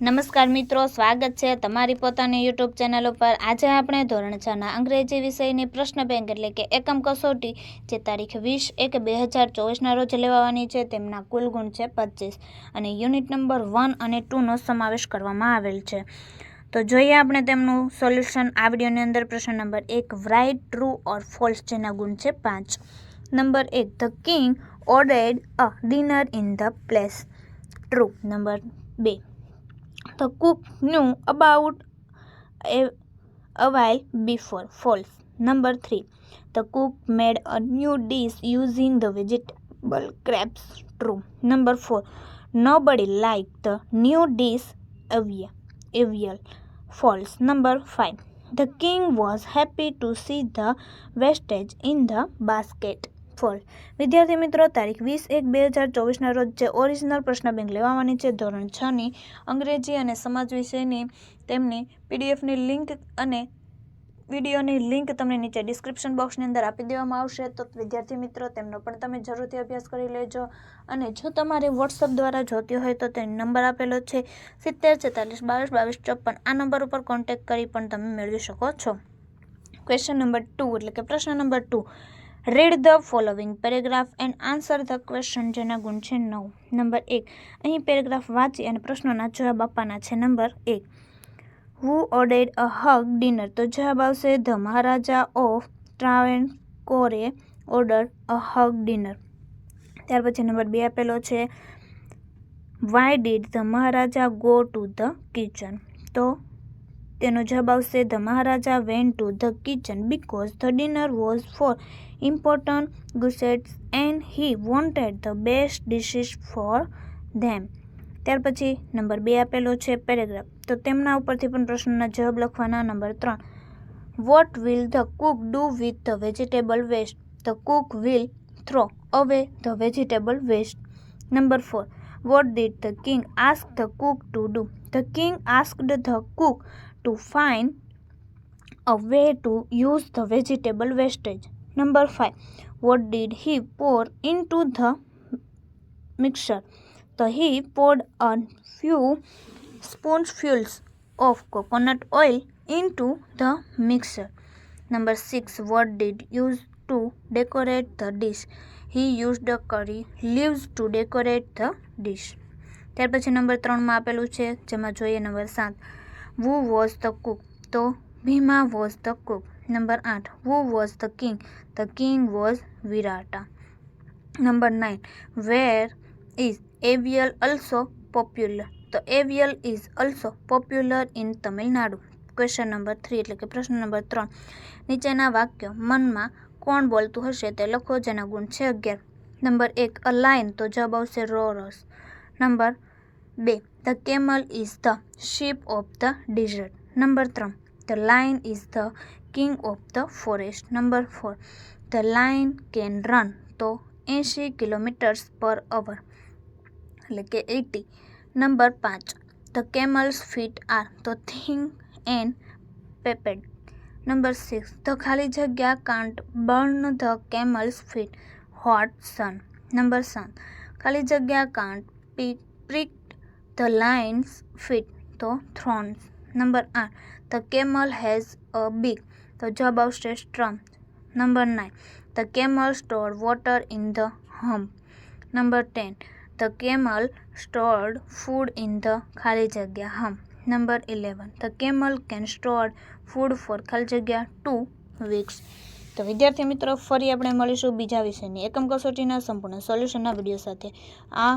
નમસ્કાર મિત્રો, સ્વાગત છે તમારી પોતાની યુટ્યુબ ચેનલ ઉપર. આજે આપણે ધોરણ છના અંગ્રેજી વિષયની પ્રશ્ન બેંક એટલે કે એકમ કસોટી, જે તારીખ વીસ એક બે હજાર ચોવીસના રોજ લેવાની છે, તેમના કુલ ગુણ છે પચીસ. અને યુનિટ નંબર વન અને ટુનો સમાવેશ કરવામાં આવેલ છે. તો જોઈએ આપણે તેમનું સોલ્યુશન. આ વિડીયોની અંદર પ્રશ્ન નંબર એક રાઇટ ટ્રુ ઓર ફોલ્સ જેના ગુણ છે પાંચ. નંબર એક the king ordered a dinner in the place true number બે The cook knew about a, a while before. False. Number three. The cook made a new dish using the vegetable crabs. True. Number four. Nobody liked the new dish. Avial. Avial. False. Number five. The king was happy to see the wastage in the basket. Fall. વિદ્યાર્થી મિત્રો, તારીખ વીસ એક બે હજાર ચોવીસના રોજ જે ઓરિજિનલ પ્રશ્ન બેંક લેવાની છે, ધોરણ છની અંગ્રેજી અને સમાજ વિષયની તેમની પીડીએફની લિંક અને વિડીયોની લિંક તમને નીચે ડિસ્ક્રિપ્શન બોક્સની અંદર આપી દેવામાં આવશે. તો વિદ્યાર્થી મિત્રો, તેમનો પણ તમે જરૂરથી અભ્યાસ કરી લેજો. અને જો તમારે વોટ્સઅપ દ્વારા જોતી હોય તો તેનો નંબર આપેલો છે, સિત્તેર છેતાલીસ બાવીસ બાવીસ ચોપન. આ નંબર ઉપર કોન્ટેક્ટ કરી પણ તમે મેળવી શકો છો. ક્વેશ્ચન નંબર ટુ એટલે કે પ્રશ્ન number two read the following paragraph and answer the question જેના ગુણ છે નવ. નંબર એક. અહીં પેરેગ્રાફ વાંચી અને પ્રશ્નોના જવાબ આપવાના છે. નંબર એક. હુ ઓર્ડેડ અ હગ ડિનર તો જવાબ આવશે ધ મહારાજા ઓફ ટ્રાવેન કોરે ઓર્ડર અ હગ ડિનર ત્યાર પછી નંબર બે આપેલો છે. Why did the Maharaja go to the kitchen તો તેનો જવાબ આવશે, the Maharaja went to the kitchen because the dinner was for important guests and he wanted the best dishes for them. ત્યાર પછી નંબર બે આપેલો છે પેરેગ્રાફ. તો તેમના ઉપરથી પણ પ્રશ્નના જવાબ લખવાના. નંબર ત્રણ, what will the cook do with the vegetable waste? The cook will throw away the vegetable waste. Number four, what did the king ask the cook to do? The king asked the cook to find a way to use the vegetable wastage. Number 5. What did he pour into the mixture? So he poured a few spoonfuls of coconut oil into the mixture. Number 6. What did use to decorate the dish? He used the curry leaves to decorate the dish. ત્યાર પછી number ત્રણમાં આપેલું છે જેમાં જોઈએ number સાત વુ was the cook તો Bhima was the cook number આઠ who was the king the king was Virata number nine where is avial also popular તો avial is also popular in Tamil Nadu question number three એટલે કે પ્રશ્ન number ત્રણ. નીચેના વાક્યો, મનમાં કોણ બોલતું હશે તે લખો જેના ગુણ છે અગિયાર. નંબર એક અ લાઇન તો જવાબ આવશે રોરસ નંબર બે the camel is the ship of the desert number ત્રણ the lion is the king of the forest number four the lion can run તો એંશી કિલોમીટર્સ પર અવર એટલે કે એટી નંબર પાંચ ધ કેમલ્સ ફીટ આર તો thick and padded number six the ખાલી જગ્યા can't burn the camel's feet hot sun number સાત ખાલી જગ્યા can't prick the lion's feet તો થ્રોન્સ નંબર આઠ the camel has a big તો જવાબ આવશે સ્ટ્રમ number nine the camel store water in the hump number ten the camel stored food in the ખાલી જગ્યા hump number eleven the camel can store food for ખાલી જગ્યા two weeks તો વિદ્યાર્થી મિત્રો, ફરી આપણે મળીશું બીજા વિષયની એકમ કસોટીના સંપૂર્ણ સોલ્યુશનના વીડિયો સાથે. આ